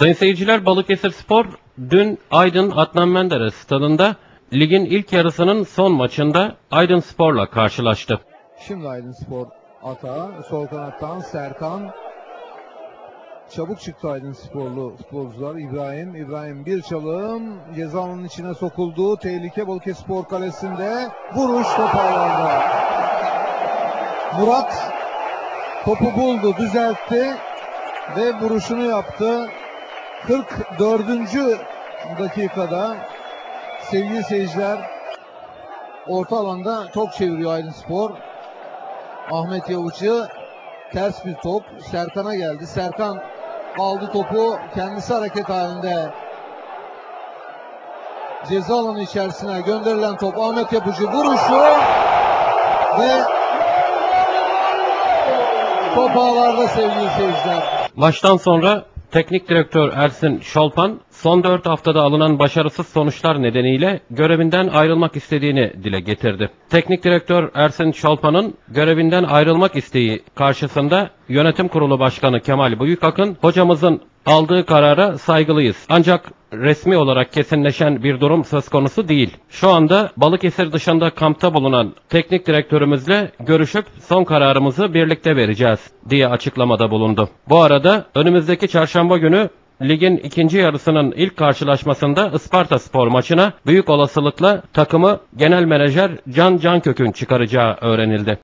Sayın seyirciler Balıkesir Spor dün Aydın Adnan Menderes stadında ligin ilk yarısının son maçında Aydın Spor'la karşılaştı. Şimdi Aydın Spor atağı. Sol kanattan Serkan. Çabuk çıktı Aydın Sporlu futbolcular. İbrahim. İbrahim bir çalım. Ceza alanının içine sokuldu. Tehlike Balıkesir Spor kalesinde. Vuruş top ağlarda. Murat topu buldu, düzeltti ve vuruşunu yaptı. 44. dakikada sevgili seyirciler orta alanda top çeviriyor Aydın Spor. Ahmet Yavuç'u ters bir top Serkan'a geldi. Serkan aldı topu kendisi hareket halinde ceza alanı içerisine gönderilen top Ahmet Yapıcı vuruşu ve top ağlarda sevgili seyirciler. Maçtan sonra teknik direktör Ersin Şolpan son 4 haftada alınan başarısız sonuçlar nedeniyle görevinden ayrılmak istediğini dile getirdi. Teknik direktör Ersin Şolpan'ın görevinden ayrılmak isteği karşısında yönetim kurulu başkanı Kemal Büyükakın hocamızın aldığı karara saygılıyız. Ancak resmi olarak kesinleşen bir durum söz konusu değil. Şu anda Balıkesir dışında kampta bulunan teknik direktörümüzle görüşüp son kararımızı birlikte vereceğiz diye açıklamada bulundu. Bu arada önümüzdeki çarşamba günü ligin ikinci yarısının ilk karşılaşmasında Isparta Spor maçına büyük olasılıkla takımı genel menajer Can Cankök'ün çıkaracağı öğrenildi.